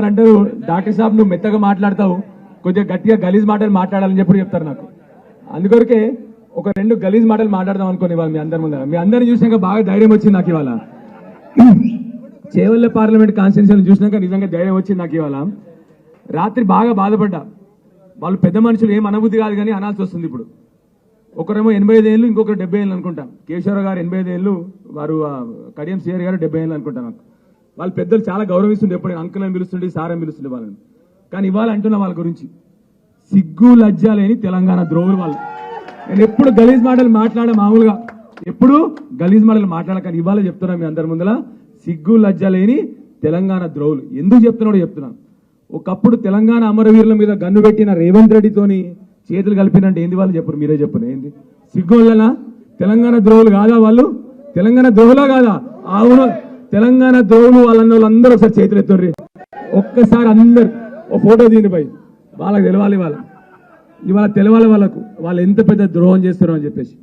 అంటారు డాక్టర్ సాబ్ నువ్వు మెత్తగా మాట్లాడతావు కొద్దిగా గట్టిగా గలీజ్ మాటలు మాట్లాడాలని చెప్పి చెప్తారు నాకు. అందుకొరకే ఒక రెండు గలీజ్ మాటలు మాట్లాడదాం అనుకోని ఇవాళ మీ అందరి ముందర. మీ అందరిని చూసినాక బాగా ధైర్యం వచ్చింది నాకు ఇవాళ. చేవల్ల పార్లమెంట్ కాన్స్టిట్యూన్సీని చూసినాక నిజంగా ధైర్యం వచ్చింది నాకు ఇవాళ. రాత్రి బాగా బాధపడ్డా. వాళ్ళు పెద్ద మనుషులు ఏం అనుభూతి కాదు కానీ అనాల్సి వస్తుంది ఇప్పుడు. ఒకరేమో ఎనభై ఐదు ఏళ్ళు ఇంకొకరు డెబ్బై ఏళ్ళు అనుకుంటాం. కేశవరావు గారు ఎనభై ఐదు ఏళ్ళు వారు కడియం సిఆర్ గారు డెబ్బై ఏళ్ళు అనుకుంటాం నాకు. వాళ్ళు పెద్దలు చాలా గౌరవిస్తుండే ఎప్పుడు నేను అంకులను పిలుస్తుండే సారని పిలుస్తుండే వాళ్ళని. కానీ ఇవాళ అంటున్నా వాళ్ళ గురించి. సిగ్గు లజ్జ లేని తెలంగాణ ద్రోవులు వాళ్ళు. నేను ఎప్పుడు గలీజ్ మాటలు మాట్లాడే మామూలుగా. ఎప్పుడు గలీజ్ మాటలు మాట్లాడకని ఇవాళ చెప్తున్నా మీ అందరి ముందర సిగ్గు లజ్జ లేని తెలంగాణ ద్రోవులు ఎందుకు చెప్తున్నాడో చెప్తున్నా. ఒకప్పుడు తెలంగాణ అమరవీరుల మీద గన్ను పెట్టిన రేవంత్ రెడ్డితోని చేతులు కలిపినంటే ఏంది వాళ్ళు చెప్పరు? మీరే చెప్పరు ఏంది? సిగ్గులనా తెలంగాణ ద్రోవులు కాదా వాళ్ళు? తెలంగాణ ద్రోహులా కాదా? అవును తెలంగాణ ద్రోవులు వాళ్ళన్న వాళ్ళందరూ ఒకసారి చేతులు ఎత్తుర్రి. ఒక్కసారి అందరు ఓ ఫోటో దీనిపై వాళ్ళకి తెలవాలి వాళ్ళ ఇవాళ తెలవాలి వాళ్ళకు. వాళ్ళు ఎంత పెద్ద ద్రోహం చేస్తున్నారో అని చెప్పేసి.